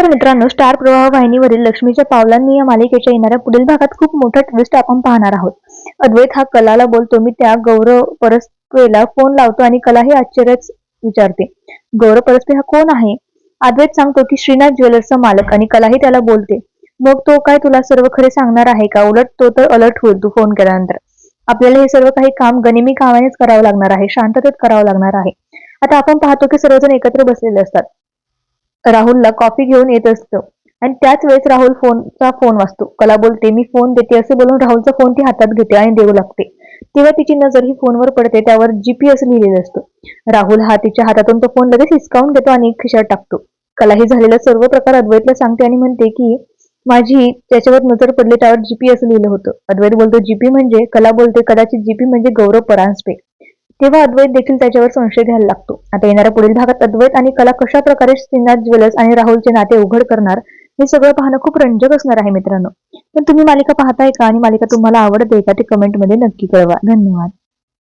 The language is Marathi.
नमस्कार मित्रांनो स्टार प्रवाह वाहिनीवरील लक्ष्मीच्या पावलांनी या मालिकेच्या येणाऱ्या पुढील भागात खूप मोठा ट्विस्ट आपण पाहणार आहोत. अद्वैत हा कलाला बोलतो मी त्या गौरव परस्पेला फोन लावतो आणि कला हे आश्चर्यच विचारते. गौरव परस्पे हा कोण आहे? अद्वैत सांगतो की श्रीनाथ ज्वेलर्सचा मालक आणि कलाही त्याला बोलते. मग तो काय तुला सर्व खरे सांगणार आहे का? उलट तो तर अलर्ट होईल तू फोन केल्यानंतर. आपल्याला हे सर्व काही काम गनिमी कामानेच करावं लागणार आहे शांततेत करावं लागणार आहे. आता आपण पाहतो की सर्वजण एकत्र बसलेले असतात. राहुलला कॉफी घेऊन येत असतं. आणि त्याच वेळेस राहुल फोनचा फोन वाचतो कला बोलते मी फोन देते असे बोलून राहुलचा फोन ती हातात घेते आणि देऊ लागते. तेव्हा तिची नजर ही फोनवर पडते त्यावर जीपीएस लिहिलेलं असतो. राहुल हा तिच्या हातातून तो फोन लगेच हिसकावून घेतो आणि खिशात टाकतो. कला ही झालेला सर्व प्रकार अद्वैतला सांगते आणि म्हणते की माझी त्याच्यावर नजर पडली त्यावर जीपी असं लिहिलं होतं. अद्वैत बोलतो जीपी म्हणजे? कला बोलते कदाचित जीपी म्हणजे गौरव परांजपे. तेव्हा अद्वैत देखील त्याच्यावर संशय घ्यायला लागतो. आता येणाऱ्या पुढील भागात अद्वैत आणि कला कशा प्रकारे श्रीनाथ ज्वेलर्स आणि राहुलचे नाते उघड करणार हे सगळं पाहणं खूप रंजक असणार आहे मित्रांनो. पण तुम्ही मालिका पाहताय का? आणि मालिका तुम्हाला आवडते का? ते कमेंटमध्ये नक्की कळवा. धन्यवाद.